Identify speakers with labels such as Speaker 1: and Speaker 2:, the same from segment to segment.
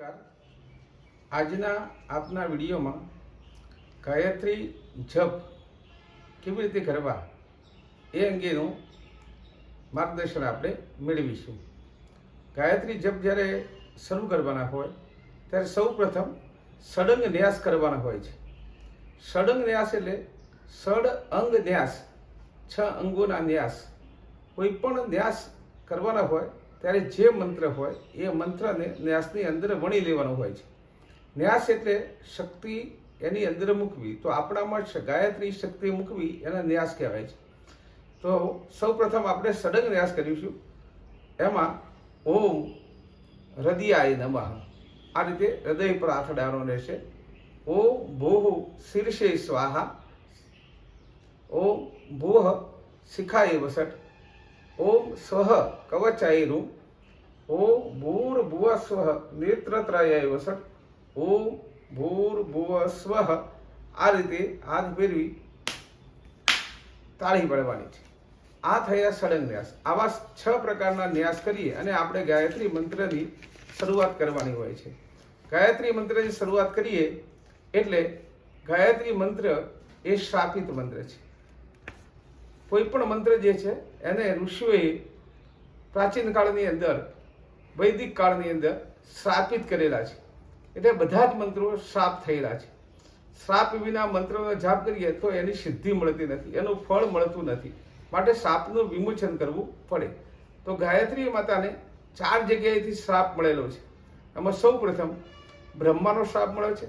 Speaker 1: નમસ્કાર. આજના આપના વિડીયોમાં ગાયત્રી જપ કેવી રીતે કરવા એ અંગેનું માર્ગદર્શન આપણે મેળવીશું. ગાયત્રી જપ જ્યારે શરૂ કરવાના હોય, ત્યારે સૌપ્રથમ સડંગ ન્યાસ કરવાના હોય છે. સડંગ ન્યાસ એટલે સડ અંગ ન્યાસ, છ અંગોના ન્યાસ. કોઈ પણ ન્યાસ કરવાના હોય ત્યારે જે મંત્ર હોય, એ મંત્રને ન્યાસની અંદર વણી લેવાનો હોય છે. ન્યાસ એટલે શક્તિ એની અંદર મૂકવી. તો આપણામાં ગાયત્રી શક્તિ મૂકવી એને ન્યાસ કહેવાય છે. તો સૌ પ્રથમ આપણે સડંગ ન્યાસ કરીશું. એમાં ઓમ હૃદયાય નમઃ. આ રીતે હૃદય પર અડાડવાનો રહેશે. ઓમ ભૂહ શીર્ષે સ્વાહા. ઓમ ભૂહ શિખાય વસટ ઓમ સ્વઃ કવચાયરું ઓમ ભૂર્ભુવ સ્વ નેત્રત્રયાય વસટ ઓમ ભૂર્ભુવ સ્વ આ રીતે હાથ ફેરવી તાળી પડવાની છે. આ થયા સળંગ ન્યાસ. આવા છ પ્રકારના ન્યાસ કરીએ અને આપણે ગાયત્રી મંત્રની શરૂઆત કરવાની હોય છે. ગાયત્રી મંત્રની શરૂઆત કરીએ એટલે ગાયત્રી મંત્ર એ શ્રાપિત મંત્ર છે. કોઈ પણ મંત્ર જે છે, એને ઋષિઓએ પ્રાચીન કાળની અંદર, વૈદિક કાળની અંદર શ્રાપિત કરેલા છે. એટલે બધા જ મંત્રો શ્રાપ થયેલા છે. શ્રાપ વિના મંત્રનો જાપ કરીએ તો એની સિદ્ધિ મળતી નથી, એનું ફળ મળતું નથી. માટે શ્રાપનું વિમોચન કરવું પડે. તો ગાયત્રી માતાને ચાર જગ્યાએથી શ્રાપ મળેલો છે. એમાં સૌ પ્રથમ બ્રહ્માનો શ્રાપ મળ્યો છે,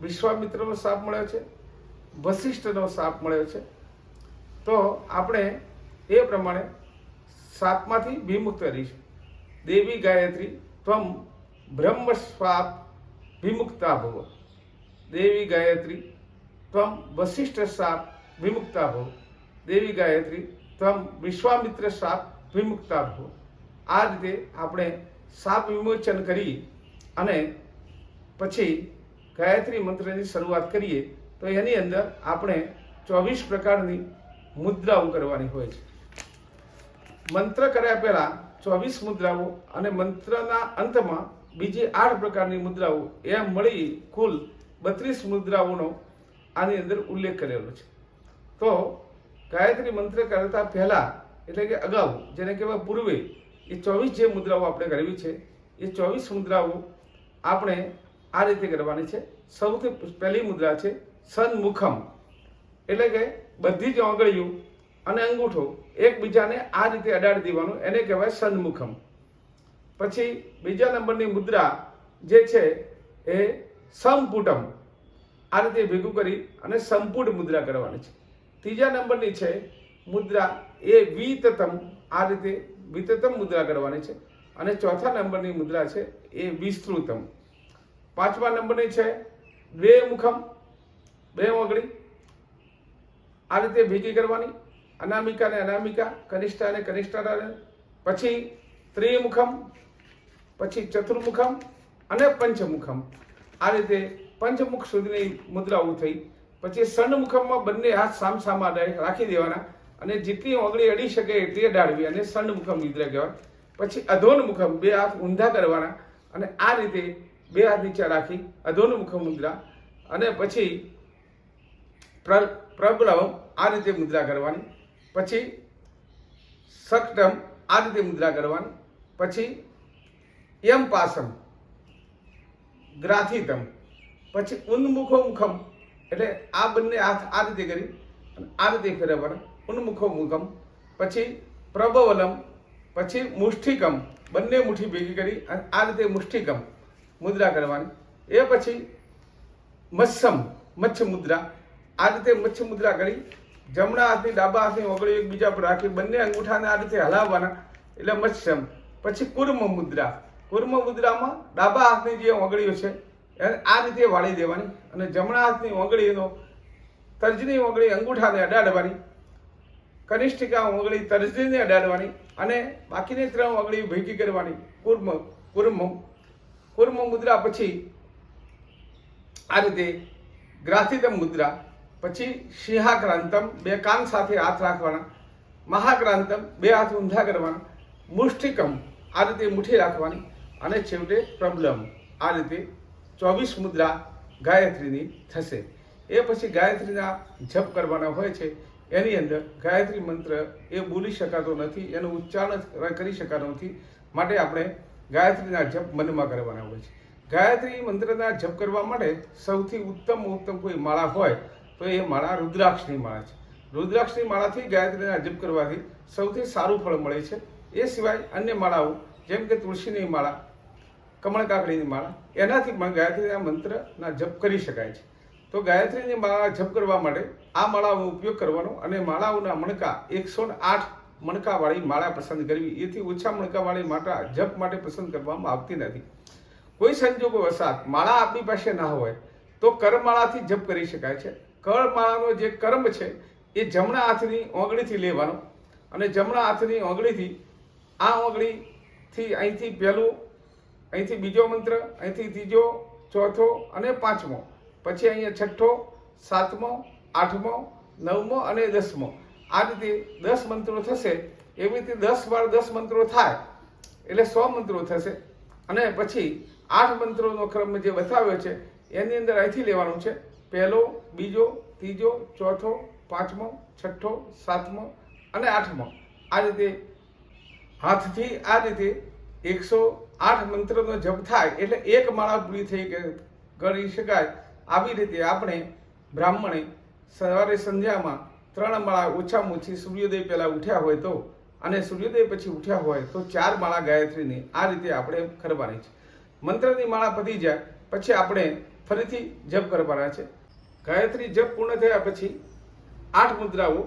Speaker 1: વિશ્વામિત્રનો શ્રાપ મળ્યો છે, વશિષ્ઠનો શ્રાપ મળ્યો છે તો આપણે એ પ્રમાણે સાતમાંથી વિમુક્ત રહીશું. દેવી ગાયત્રી ત્વમ બ્રહ્મ સ્વાપ વિમુક્તા ભવ દેવી ગાયત્રી ત્વમ વશિષ્ઠ સાપ વિમુક્તા ભવ દેવી ગાયત્રી ત્વમ વિશ્વામિત્ર સાપ વિમુક્તા ભવ આ રીતે આપણે શાપ વિમોચન કરી અને પછી ગાયત્રી મંત્રની શરૂઆત કરીએ. તો એની અંદર આપણે ચોવીસ પ્રકારની મુદ્રાઓ કરવાની હોય છે. મંત્ર કર્યા પહેલા ચોવીસ મુદ્રાઓ અને મંત્રના અંતમાં બીજી આઠ પ્રકારની મુદ્રાઓ એમ મળી કુલ બત્રીસ મુદ્રાઓનો આની અંદર ઉલ્લેખ કરેલો છે. તો ગાયત્રી મંત્ર કરતા પહેલા એટલે કે અગાઉ જેને કહેવાય પૂર્વે, એ ચોવીસ જે મુદ્રાઓ આપણે કરવી છે, એ ચોવીસ મુદ્રાઓ આપણે આ રીતે કરવાની છે. સૌથી પહેલી મુદ્રા છે સન્મુખમ. એટલે કે બધી જ આંગળીઓ અને અંગૂઠો એકબીજાને આ રીતે અડાડી દેવાનું, એને કહેવાય સન્મુખમ. પછી બીજા નંબરની મુદ્રા જે છે એ સમપુટમ. આ રીતે ભેગું કરી અને સંપુટ મુદ્રા કરવાની છે. ત્રીજા નંબરની છે મુદ્રા એ વિતતમ. આ રીતે વિતતમ મુદ્રા કરવાની છે. અને ચોથા નંબરની મુદ્રા છે એ વિસ્તૃતમ. પાંચમા નંબરની છે બે મુખમ બે ઓગળી. આ રીતે ભેગી કરવાની. અનામિકા ને અનામિકા, કનિષ્ઠાને ને કનિષ્ઠા પછી ત્રિમુખમ, પછી ચતુર્મુખમ અને પંચમુખમ. આ રીતે પંચમુખ સુધીની મુદ્રાઓ થઈ. પછી સન્મુખમમાં બંને હાથ સામસામા રાખી દેવાના. અને જેટલી ઓગળી અડી શકે એટલી અડાડવી અને સન્મુખમ મુદ્રા કહેવાય પછી અધોનમુખમ બે હાથ ઊંધા કરવાના. અને આ રીતે બે હાથ નીચે રાખી અધોનમુખમ મુદ્રા. અને પછી પ્ર- પ્રબલમ આ રીતે મુદ્રા કરવાની પછી સક્ટમ આ રીતે મુદ્રા કરવાની પછી યમ પાસમ ગ્રાથિતમ પછી ઉન્મુખો મુખમ એટલે આ બંને હાથ આ રીતે કરી અને આ રીતે ફેરવવાના ઉન્મુખો મુખમ પછી પ્રબવલમ પછી મુષ્ઠિકમ બંને મુઠ્ઠી ભેગી કરી અને આ રીતે મુષ્ઠિકમ મુદ્રા કરવાની એ પછી મત્સમ મચ્છ મુદ્રા આ રીતે મચ્છ મુદ્રા કરી જમણા હાથની ડાબા હાથની ઓગળી એકબીજા પર રાખી બંને અંગૂઠાને આ રીતે હલાવવાના. એટલે મત્સ્યમ પછી કુર્મ મુદ્રા કુર્મ મુદ્રામાં ડાબા હાથની જે ઓગળીઓ છે, એને આ રીતે વાળી દેવાની અને જમણા હાથની ઓગળીનો તર્જની ઓગળી અંગૂઠાને અડાડવાની, કનિષ્ઠિકા ઓગળી તર્જનીને અડાડવાની અને બાકીની ત્રણ ઓગળી ભેગી કરવાની. કુર્મ કુર્મ કુર્મ મુદ્રા પછી આ રીતે ગ્રાસિતમ મુદ્રા પછી સિંહાક્રાંતમ, બે કાન સાથે હાથ રાખવાના. મહાક્રાંતમ, બે હાથ ઊંધા કરવાના. મુષ્ટિકમ, આ રીતે મુઠ્ઠી રાખવાની. અને છેવટે પ્રબલમ, આ રીતે ચોવીસ મુદ્રા ગાયત્રીની થશે. એ પછી ગાયત્રીના જપ કરવાના હોય છે. એની અંદર ગાયત્રી મંત્ર એ બોલી શકાતો નથી, એનું ઉચ્ચારણ કરી શકાતો નથી. માટે આપણે ગાયત્રીના જપ મનમાં કરવાના હોય છે. ગાયત્રી મંત્રના જપ કરવા માટે સૌથી ઉત્તમ ઉત્તમ કોઈ માળા હોય તો એ માળા રુદ્રાક્ષની માળા છે. રુદ્રાક્ષની માળાથી ગાયત્રીના જપ કરવાથી સૌથી સારું ફળ મળે છે. એ સિવાય અન્ય માળાઓ, જેમ કે તુલસીની માળા, કમળકાકડીની માળા, એનાથી પણ ગાયત્રીના મંત્રના જપ કરી શકાય છે. તો ગાયત્રીની માળા જપ કરવા માટે આ માળાનો ઉપયોગ કરવાનો અને માળાઓના મણકા, એકસો આઠ મણકાવાળી માળા પસંદ કરવી. એથી ઓછા મણકાવાળી માળા જપ માટે પસંદ કરવામાં આવતી નથી. કોઈ સંજોગો વસાત માળા આપણી પાસે ના હોય, તો કરમાળાથી જપ કરી શકાય છે. કરમાળાનો જે કર્મ છે, એ જમણા હાથની ઓંગળીથી લેવાનો અને જમણા હાથની ઓંગળીથી આ ઓંગળીથી અહીંથી પહેલું, અહીંથી બીજો મંત્ર, અહીંથી ત્રીજો, ચોથો અને પાંચમો, પછી અહીંયા છઠ્ઠો, સાતમો, આઠમો, નવમો અને દસમો. આ રીતે દસ મંત્રો થશે. એવી રીતે દસ વાર દસ મંત્રો થાય, એટલે સો મંત્રો થશે. અને પછી આઠ મંત્રોનો ક્રમ જે બતાવ્યો છે, એની અંદર અહીંથી લેવાનું છે. પહેલો, બીજો, ત્રીજો, ચોથો, પાંચમો, છઠ્ઠો, સાતમો અને આઠમો. આ રીતે હાથથી આ રીતે એકસો આઠ મંત્રનો જપ થાય એટલે એક માળા પૂરી થઈ ગણી શકાય. આવી રીતે આપણે બ્રાહ્મણે સવારે સંધ્યામાં ત્રણ માળા ઓછામાં ઓછી સૂર્યોદય પહેલાં ઉઠ્યા હોય તો અને સૂર્યોદય પછી ઉઠ્યા હોય તો ચાર માળા ગાયત્રીની આ રીતે આપણે કરવાની છે. મંત્રની માળા પતી જાય, પછી આપણે ફરીથી જપ કરવાના છે. ગાયત્રી જપ પૂર્ણ થયા પછી આઠ મુદ્રાઓ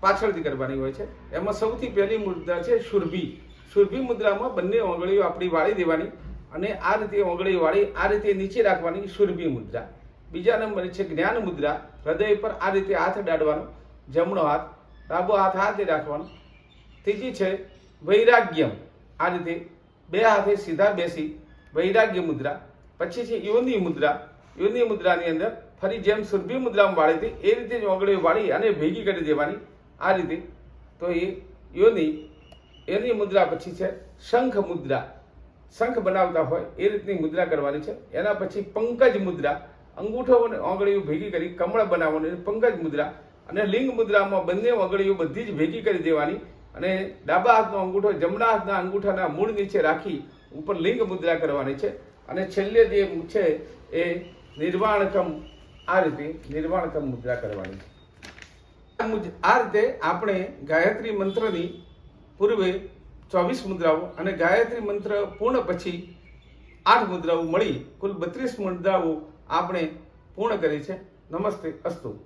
Speaker 1: પાછળથી કરવાની હોય છે. એમાં સૌથી પહેલી મુદ્રા છે સુરભી. સુરભી મુદ્રામાં બંને ઓંગળીઓ આપણી વાળી દેવાની અને આ રીતે ઓંગળી વાળી, આ રીતે નીચે રાખવાની સુરભી મુદ્રા. બીજા નંબરે છે જ્ઞાન મુદ્રા. હૃદય પર આ રીતે હાથ અડાડવાનો જમણો હાથ, ડાબો હાથ હાથે રાખવાનો. ત્રીજી છે વૈરાગ્યમ. આ રીતે બે હાથે સીધા બેસી વૈરાગ્ય મુદ્રા. પછી છે યોની મુદ્રા. યોની મુદ્રાની અંદર ફરી જેમ સુરભી મુદ્રામાં વાળી હતી, એ રીતે જ ઓગળી વાળી અને ભેગી કરી દેવાની આ રીતે. તો એ યોની, એની મુદ્રા પછી છે શંખ મુદ્રા. શંખ બનાવતા હોય એ રીતની મુદ્રા કરવાની છે. એના પછી પંકજ મુદ્રા. અંગૂઠો અને ઓગળીઓ ભેગી કરી કમળ બનાવવાનું પંકજ મુદ્રા. અને લિંગ મુદ્રામાં બંને ઓગળીઓ બધી જ ભેગી કરી દેવાની. અને ડાબા હાથનો અંગૂઠો જમણા હાથના અંગૂઠાના મૂળ નીચે રાખી ઉપર લિંગ મુદ્રા કરવાની છે. અને છેલ્લે જે છે એ નિર્વાણકમ આ રીતે નિર્વાણકમ મુદ્રા કરવાની. આ રીતે આપણે ગાયત્રી મંત્રની પૂર્વે ચોવીસ મુદ્રાઓ અને ગાયત્રી મંત્ર પૂર્ણ પછી આઠ મુદ્રાઓ મળી, કુલ બત્રીસ મુદ્રાઓ આપણે પૂર્ણ કરી છે. નમસ્તે, અસ્તુ.